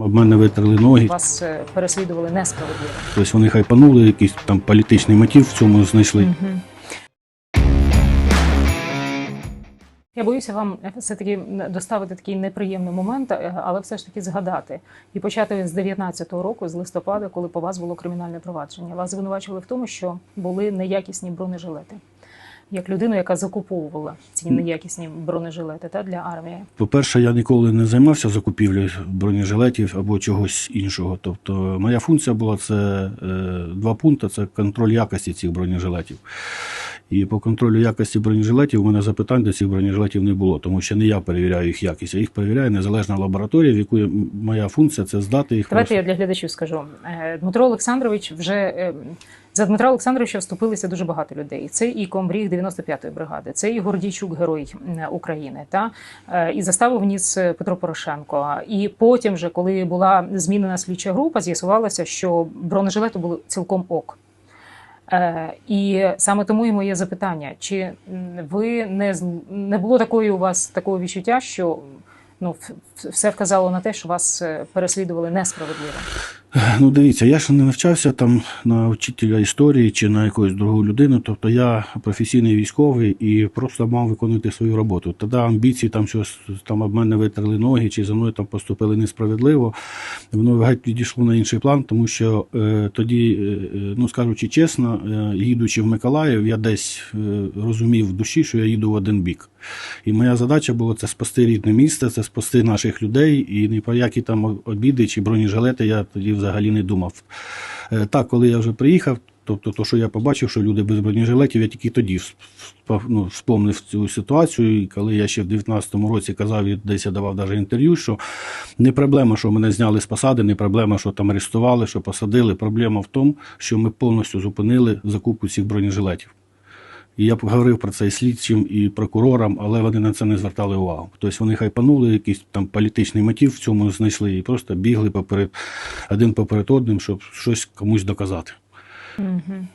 Об мене витерли ноги. Вас е, переслідували несправедливо. Тобто вони хайпанули, якийсь там політичний мотив в цьому знайшли. Мгм. Я боюся вам все-таки доставити такий неприємний момент, е, але все ж таки згадати і почати з 19-го року, з листопада, коли по вас було кримінальне провадження. Вас звинувачували в тому, що були неякісні бронежилети. Як людину, яка закуповувала ці неякісні бронежилети та для армії. По-перше, я ніколи не займався закупівлею бронежилетів або чогось іншого. Тобто, моя функція була це е, два пункти: це контроль якості цих бронежилетів. І по контролю якості бронежилетів у мене запитань до цих бронежилетів не було, тому що не я перевіряю їх якість, а їх перевіряє незалежна лабораторія, в яку моя функція це здати їх. Давайте я для глядачів скажу. Е, Дмитро Олександрович вже е, за Дмитра Олександровича вступилися дуже багато людей. Це і комбріг 95-ї бригади, це і Гордійчук, герой України, та е, і заставу вніс Петро Порошенко. І потім, вже коли була змінена слідча група, з'ясувалося, що бронежилети були цілком ок. Е, І саме тому і моє запитання: чи ви не не було такої у вас такого відчуття, що ну все вказало на те, що вас е, переслідували несправедливо? Ну, дивіться, я ж не навчався там на вчителя історії чи на якусь другу людину. Тобто я професійний військовий і просто мав виконувати свою роботу. Тоді амбіції там щось там об мене витерли ноги, чи за мною там поступили несправедливо. Воно геть відійшло на інший план, тому що е, тоді, е, е, ну скажучи чесно, е, їдучи в Миколаїв, я десь е, розумів в душі, що я їду в один бік. І моя задача була це спасти рідне місце, це спасти наших людей, і ні про які там обіди чи бронежилети я тоді взагалі не думав. Е, Так, коли я вже приїхав, тобто то, що я побачив, що люди без бронежилетів, я тільки тоді ну, вспомнив цю ситуацію. І коли я ще в 19-му році казав, і десь я давав навіть інтерв'ю, що не проблема, що мене зняли з посади, не проблема, що там арестували, що посадили. Проблема в тому, що ми повністю зупинили закупку цих бронежилетів. І я говорив про це і слідчим, і прокурорам, але вони на це не звертали увагу. Тобто вони хайпанули, якийсь там політичний мотив в цьому знайшли і просто бігли поперед один поперед одним, щоб щось комусь доказати. Угу.